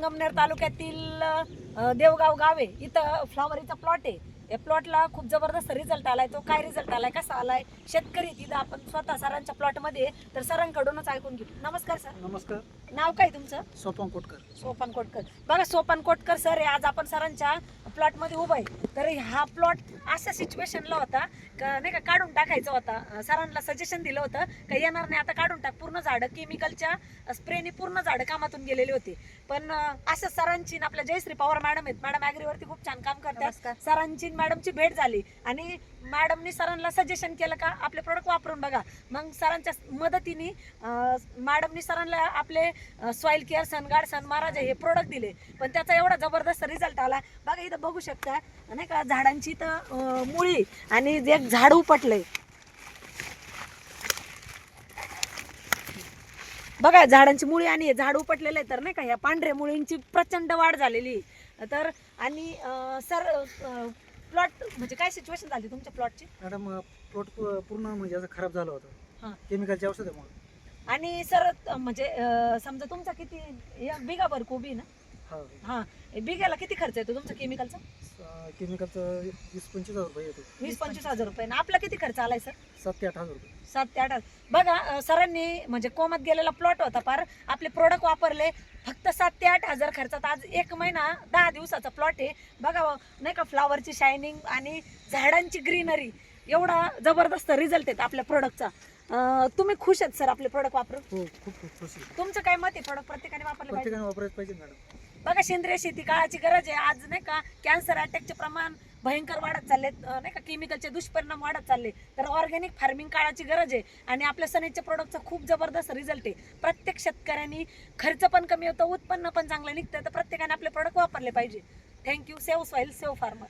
संगमनेर तालुक्यातील देवगाव गाव आहे. इथं फ्लॉवरीचा प्लॉट आहे. या प्लॉटला खूप जबरदस्त रिझल्ट आलाय. तो काय रिझल्ट आलाय? कसा आलाय? शेतकरी तिथं आपण स्वतः सरांच्या प्लॉटमध्ये. तर सरांकडूनच ऐकून घेऊ. नमस्कार सर. नमस्कार. नाव काय तुमचं? सोपान कोटकर. सोपान कोटकर. बघा सोपान कोटकर सर आहे आज आपण सरांच्या प्लॉटमध्ये उभा आहे. तर हा प्लॉट अशा सिच्युएशनला होता. का नाही का काढून टाकायचा होता. सरांना सजेशन दिलं होतं. का येणार नाही आता काढून टाक. पूर्ण झाडं केमिकलच्या स्प्रेने पूर्ण झाडं कामातून गेलेली होती. पण असं सरांची आपल्या जयश्री पवार मॅडम आहेत. मॅडम ॲग्रीवरती खूप छान काम करतात. सरांची मॅडमची भेट झाली. आणि मॅडमनी सरांना सजेशन केलं का आपले प्रोडक्ट वापरून बघा. मग सरांच्या मदतीने मॅडमनी सरांना आपले soil care Sungard sun Maharaj हे प्रोडक्ट दिले. पण त्याचा एवढा जबरदस्त रिझल्ट आला. बघा इथं बघू शकता. नाही का झाडांची तर मुळी आणि एक झाड उपटलंय बघा झाडांची मुळी आणि हे झाड उपटलेलं आहे तर नाही का या पांढऱ्या मुळींची प्रचंड वाढ झालेली. तर आणि सर प्लॉट म्हणजे काय सिच्युएशन झाली तुमच्या प्लॉटची मॅडम प्लॉट पूर्ण म्हणजे असं खराब झालं. होतं. केमिकलच्या औषधामुळे आणि सर म्हणजे समजा तुमचा किती एक बिघा भर कोबी ना? हा. हा. बिघ्याला किती खर्च येतो तुमचा केमिकलचा केमिकलचं वीस पंचवीस हजार रुपये येतो. वीस पंचवीस हजार रुपये. आपला किती खर्च आलाय सर? सात ते आठ हजार रुपये. सात ते आठ. बघा सरांनी म्हणजे कोमात गेलेला प्लॉट होता पार. आपले प्रोडक्ट वापरले. फक्त सात ते आठ हजार खर्चात आज एक महिना दहा दिवसाचा प्लॉट आहे. बघा नाही का फ्लावरची शायनिंग आणि झाडांची ग्रीनरी एवढा जबरदस्त रिझल्ट आहेत आपल्या प्रोडक्टचा तुम्ही खुश आहेत सर आपले प्रोडक्ट वापरून? हो खूप खूप खुश आहे. तुमचं काय मत आहे? प्रोडक्ट प्रत्येकाने वापरले पाहिजे. प्रत्येकाने वापरायला पाहिजे मॅडम. बघा सेंद्रिय शेती काळाची गरज आहे. आज नाही का कॅन्सर अटॅकचे प्रमाण भयंकर वाढत चालले नाही का केमिकलचे दुष्परिणाम वाढत चालले. तर ऑर्गॅनिक फार्मिंग काळाची गरज आहे. आणि आपल्या सनेच्या प्रोडक्टचा खूप जबरदस्त रिझल्ट आहे. प्रत्येक शेतकऱ्यांनी खर्च पण कमी होतो उत्पन्न पण चांगलं निघतं तर प्रत्येकाने आपले प्रोडक्ट वापरले पाहिजे. Thank you save soil save farmer